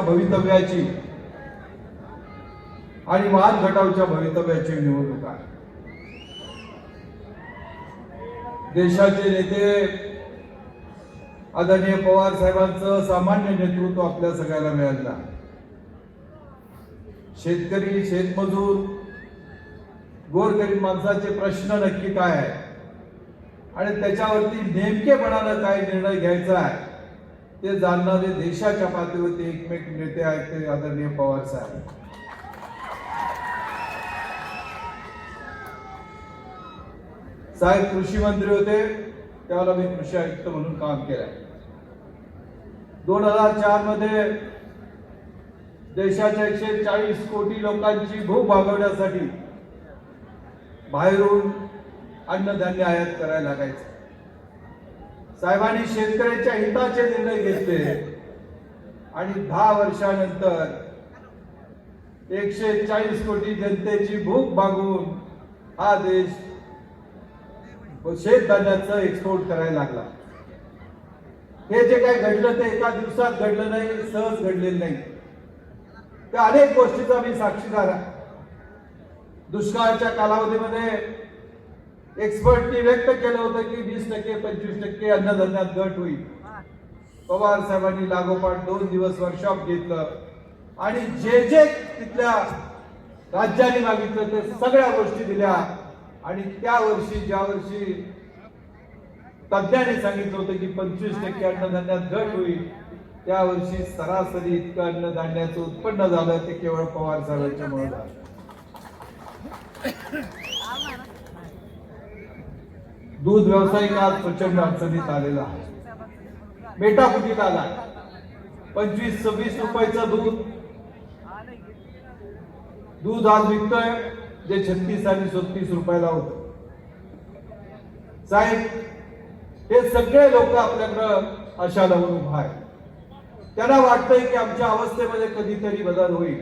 भवितव्याची आणि मान घटावच्या भवितव्याची निवडणूक आहे देशाचे नेते आदरणीय पवार साहेबांचं सामान्य नेतृत्व आपल्या सगळ्याला मिळालं आहे. शेतकरी शेतमजूर गोरगरीब माणसाचे प्रश्न नक्की काय आहे आणि त्याच्यावरती नेमकेपणानं काय निर्णय घ्यायचा आहे ते जाणणारे देशाच्या पातळीवरती एकमेक नेते आहेत ते आदरणीय पवार साहेब. साहेब कृषी मंत्री होते त्यावेळेला मी कृषी आयुक्त म्हणून काम केलं. दोन हजार चारमध्ये देशाच्या एकशे चाळीस कोटी लोकांची भूक भागवण्यासाठी बाहेरून अन्नधान्य आयात करायला लागायचं. साहेबांनी शेतकऱ्यांच्या हिताचे निर्णय घेतले. आणि दहा वर्षानंतर एकशे चाळीस कोटी जनतेची भूक भागून हा देश शेतधान्याचं एक्सपोर्ट करायला लागला. हे जे काय घडलं ते एका दिवसात घडलं नाही सहज घडलेलं नाही. त्या अनेक गोष्टीचा मी साक्षीदार आहे दुष्काळाच्या कालावधीमध्ये एक्सपर्टनी व्यक्त केलं होतं की वीस टक्के पंचवीस टक्के अन्नधान्यात घट होईल. पवार साहेबांनी लागोपाठ दोन दिवस वर्कशॉप घेतलं. आणि जे जे तिथल्या राज्याने मागितलं ते सगळ्या गोष्टी दिल्या. आणि त्या वर्षी ज्या वर्षी तज्ज्ञांनी सांगितलं होतं की पंचवीस टक्के अन्नधान्यात घट होईल त्या वर्षी सरासरी इतकं अन्नधान्याचं उत्पन्न झालं ते केवळ पवार साहेबांच्यामुळे झालं दूध व्यावसायिक आज प्रचंड अडचणीत आलेला आहे. मेटाकुटीत आला. पंचवीस सव्वीस रुपयाचं दूध. दूध आज विकतोय जे छत्तीस आणि सत्तीस रुपयाला होत. साहेब हे सगळे लोक आपल्याकडं अशा लावून उभा आहे त्यांना वाटतंय की आमच्या अवस्थेमध्ये कधीतरी बदल होईल.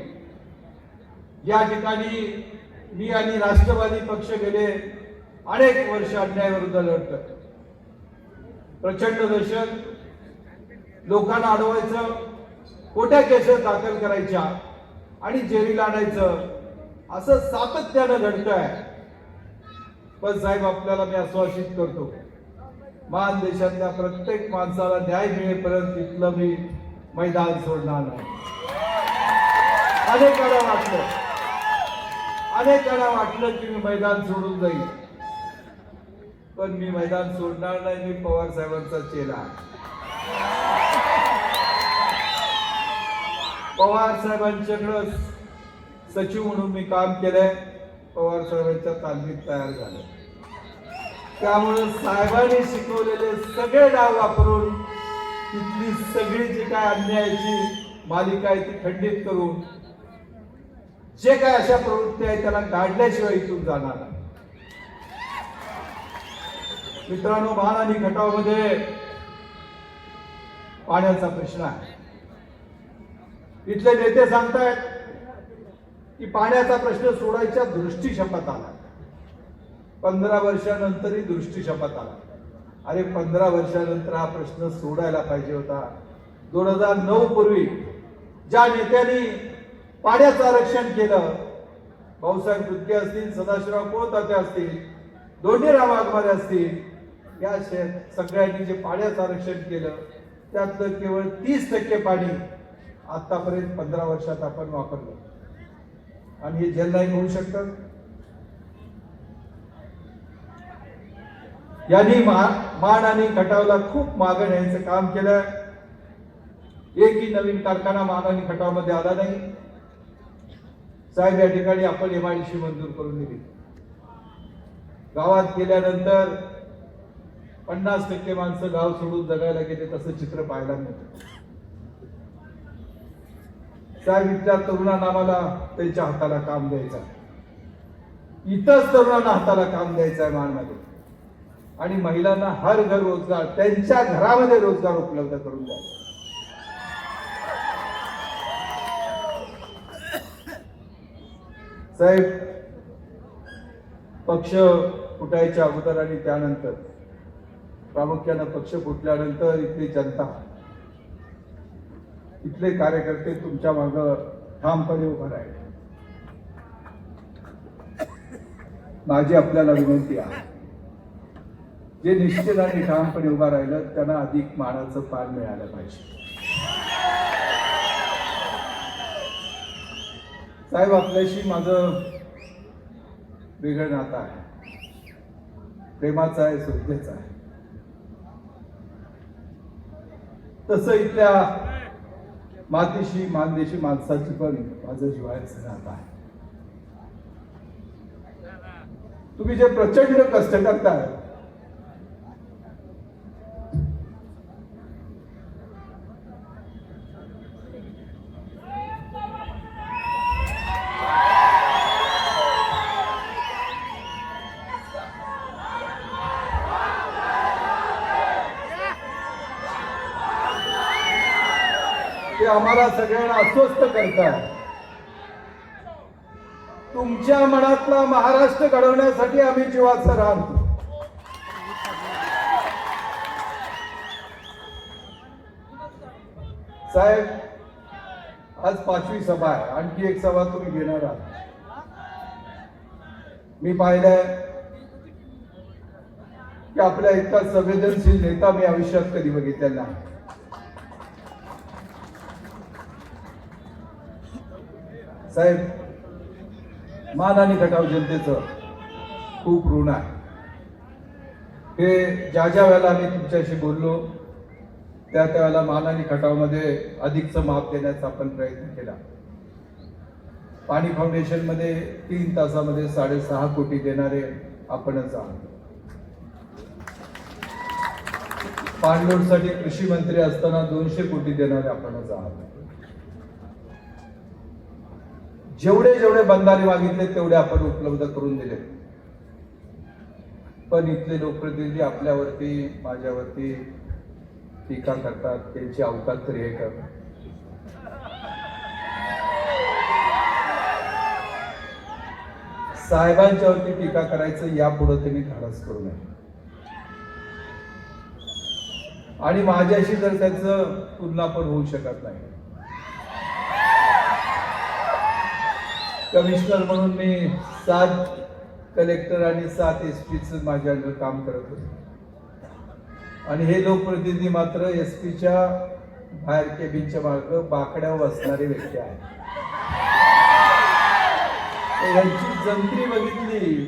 या ठिकाणी मी आणि राष्ट्रवादी पक्ष गेले अनेक वर्ष अन्यायाविरुद्ध लढत प्रचंड दहशत. लोकांना अडवायचं खोट्या केसेस दाखल करायच्या आणि जेरीला आणायचं असं सातत्यानं घडत आहे पण साहेब आपल्याला मी आश्वासित करतो मान देशातल्या प्रत्येक माणसाला न्याय मिळेपर्यंत तिथलं मी मैदान सोडणार नाही. अनेकांना वाटलं. अनेकांना वाटलं की मी मैदान सोडून जाईल. पण मी मैदान सोडणार नाही मी पवार साहेबांचा चेला पवार साहेबांच्याकडं सचिव म्हणून मी काम केलंय. पवार साहेबांच्या तालमीत तयार झालं त्यामुळे साहेबांनी शिकवलेले सगळे डाव वापरून तिथली सगळी जी काय अन्यायाची मालिका आहे ती खंडित करून जे काय अशा प्रवृत्ती आहे त्याला काढल्याशिवाय इथून जाणार मित्रांनो महान आणि खटावमध्ये पाण्याचा प्रश्न आहे. इथले नेते सांगतायत की पाण्याचा प्रश्न सोडायच्या दृष्टी शपथ आला. पंधरा वर्षानंतरही दृष्टी शपथ आला. अरे पंधरा वर्षानंतर हा प्रश्न सोडायला पाहिजे होता. दोन हजार नऊ पूर्वी ज्या नेत्यांनी पाण्याचं आरक्षण केलं भाऊसाहेब दुत्के असतील सदाशिवराव कोळताते असतील दोंडीराव वाघमारे असतील या शे- सगळ्यांनी जे पाण्याचं आरक्षण केलं त्यातलं केवळ तीस टक्के पाणी आतापर्यंत पंधरा वर्षात आपण वापरलं. आणि हे जलनायक होऊ शकतात यांनी मा- आणि खटावला खूप मागं न्यायचं काम केलं एकही नवीन कारखाना मान आणि खटावमध्ये आला नाही. साहेब या ठिकाणी आपण एमआयडीसी मंजूर करून दिली. गावात गेल्यानंतर पन्नास टक्के माणसं गाव सोडून जगायला गेले तसं चित्र पाहायला मिळतं. साहेब इथल्या तरुणांना आम्हाला त्यांच्या हाताला काम द्यायचं आहे. इथंच तरुणांना हाताला काम द्यायचं आहे मानमध्ये आणि महिलांना हर घर रोजगार त्यांच्या घरामध्ये रोजगार उपलब्ध करून द्यायचा साहेब पक्ष फुटायच्या अगोदर आणि त्यानंतर प्रामुख्यानं पक्ष फुटल्यानंतर इथली जनता इथले कार्यकर्ते तुमच्या माग ठामपणे उभं राहिले. माझी आपल्याला विनंती आहे. जे निश्चित आणि ठामपणे उभा राहिलं त्यांना अधिक मानाचं पान मिळालं पाहिजे. साहेब आपल्याशी माझं वेगळं नातं आहे. प्रेमाचं आहे श्रद्धेचं आहे. तसं इथल्या मातीशी मानदेशी माणसाची पण माझं जिव्हाळ्याचं नातं आहे. तुम्ही जे प्रचंड कष्ट करताय आम्हाला सगळ्यांना अस्वस्थ करतात. तुमच्या मनातला महाराष्ट्र घडवण्यासाठी आम्ही जीवाचा राहतो साहेब आज पाचवी सभा आहे. आणखी एक सभा तुम्ही घेणार आहात. मी पाहिलंय की आपल्या इतका संवेदनशील नेता मी आयुष्यात कधी बघितलेला नाही. साहेब मान आणि खटाव जनतेचं खूप ऋण आहे. हे ज्या ज्या वेळेला आम्ही तुमच्याशी बोललो त्या त्यावेळेला मान आणि खटावमध्ये अधिकचं माप देण्याचा आपण प्रयत्न केला. पाणी फाउंडेशनमध्ये तीन तासामध्ये साडेसहा कोटी देणारे आपणच आहोत. पाणलोटसाठी कृषी मंत्री असताना दोनशे कोटी देणारे आपणच आहात. जेवढे जेवढे बंधारे मागितले तेवढे आपण उपलब्ध करून दिले. पण इथले लोकप्रतिनिधी आपल्यावरती माझ्यावरती टीका करतात त्यांची अवकाश तरी हे करतात साहेबांच्यावरती टीका करायचं यापुढे त्यांनी धाडस करू नये आणि माझ्याशी जर त्याचं तुलना पण होऊ शकत नाही. कमिशनर म्हणून मी सात कलेक्टर आणि सात एस पीचं माझ्या अंडर काम करत होते. आणि हे लोकप्रतिनिधी मात्र एस पीच्या बाहेर केबिनच्या मार्ग बाकड्यावर असणारे व्यक्ती आहेत. यांची जंत्री बघितली.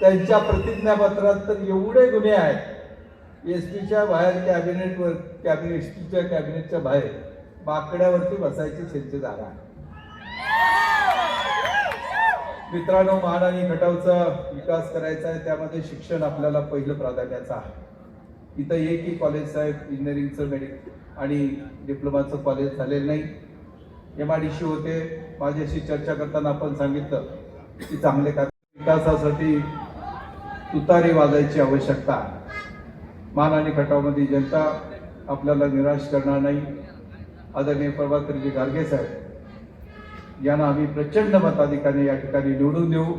त्यांच्या प्रतिज्ञापत्रात तर एवढे गुन्हे आहेत. एस पीच्या बाहेर कॅबिनेटवर कॅबिनेट एस पीच्या कॅबिनेटच्या बाहेर बाकड्यावरती बसायची त्यांची जागा आहे. मित्रांनो मान आणि खटावचा विकास करायचा आहे त्यामध्ये शिक्षण आपल्याला पहिलं प्राधान्याचं आहे. इथं एकही कॉलेज साहेब इंजिनिअरिंगचं मेडिक आणि डिप्लोमाचं कॉलेज झालेलं नाही. एम आय डी सी होते. माझ्याशी चर्चा करताना आपण सांगितलं की चांगले कार्य विकासासाठी तुतारी वाजायची आवश्यकता मान आणि खटावमध्ये जनता आपल्याला निराश करणार नाही. आदरणीय प्रभाकरजी गार्गे साहेब यांना आम्ही प्रचंड मताधिकाने या ठिकाणी निवडून देऊ.